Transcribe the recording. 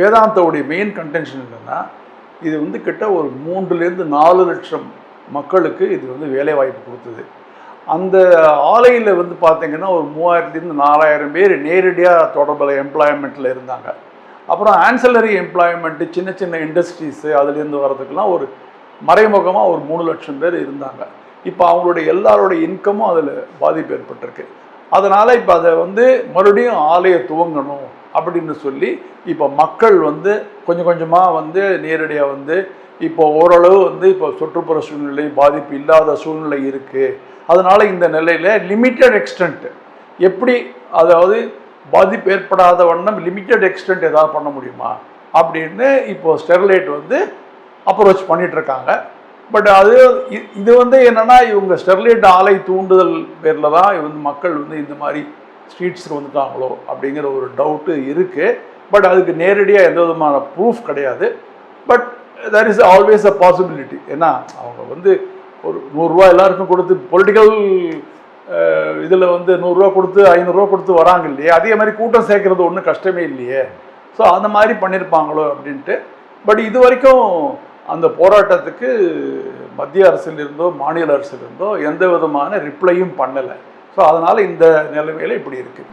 வேதாந்தாவுடைய main contention என்னென்னா இது வந்து கிட்ட ஒரு மூன்றுலேருந்து நாலு லட்சம் மக்களுக்கு இது வந்து வேலை வாய்ப்பு கொடுத்தது. அந்த ஆலையில் வந்து பார்த்தீங்கன்னா ஒரு மூவாயிரத்துலேருந்து நாலாயிரம் பேர் நேரடியாக தொடர்பில் எம்ப்ளாய்மெண்ட்டில் இருந்தாங்க. அப்புறம் ஆன்சலரி எம்ப்ளாய்மெண்ட்டு சின்ன சின்ன இண்டஸ்ட்ரீஸு அதுலேருந்து வர்றதுக்கெல்லாம் ஒரு மறைமுகமாக ஒரு மூணு லட்சம் பேர் இருந்தாங்க. இப்போ அவங்களுடைய எல்லாரோட இன்கமும் அதில் பாதிப்பு ஏற்பட்டிருக்கு. அதனால் இப்போ அதை வந்து மறுபடியும் ஆலையை துவங்கணும். அப்படின்னு சொல்லி இப்போ மக்கள் வந்து கொஞ்சம் கொஞ்சமாக வந்து நேரடியாக வந்து இப்போ ஓரளவு வந்து இப்போ சுற்றுப்புற சூழ்நிலை பாதிப்பு இல்லாத சூழ்நிலை இருக்குது அதனால் இந்த நிலையில் லிமிட்டட் எக்ஸ்டென்ட் எப்படி அதாவது பாதிப்பு ஏற்படாத வண்ணம் லிமிட்டட் எக்ஸ்டென்ட் ஏதாவது பண்ண முடியுமா? அப்படின்னு இப்போ ஸ்டெர்லைட் வந்து அப்ரோச் பண்ணிகிட்ருக்காங்க பட் அது இது வந்து என்னென்னா இவங்க ஸ்டெர்லைட் ஆலை தூண்டுதல் பேரில் தான் வந்து மக்கள் வந்து இந்த மாதிரி ஸ்ட்ரீட்ஸுக்கு வந்துட்டாங்களோ அப்படிங்கிற ஒரு டவுட்டு இருக்குது பட் அதுக்கு நேரடியாக எந்த விதமான ப்ரூஃப் கிடையாது. But that is always a possibility ஏன்னா அவங்க வந்து ஒரு நூறுரூவா எல்லாருக்கும் கொடுத்து பொலிட்டிக்கல் இதில் வந்து நூறுரூவா கொடுத்து ஐநூறுரூவா கொடுத்து வராங்க இல்லையே? அதே மாதிரி கூட்டம் சேர்க்கறது ஒன்றும் கஷ்டமே இல்லையே. ஸோ அந்த மாதிரி பண்ணியிருப்பாங்களோ அப்படின்ட்டு. பட் இது வரைக்கும் அந்த போராட்டத்துக்கு மத்திய அரசிலிருந்தோ மாநில அரசிலிருந்தோ எந்த விதமான ரிப்ளையும் பண்ணலை. ஸோ அதனால் இந்த நிலைமையில் இப்படி இருக்குது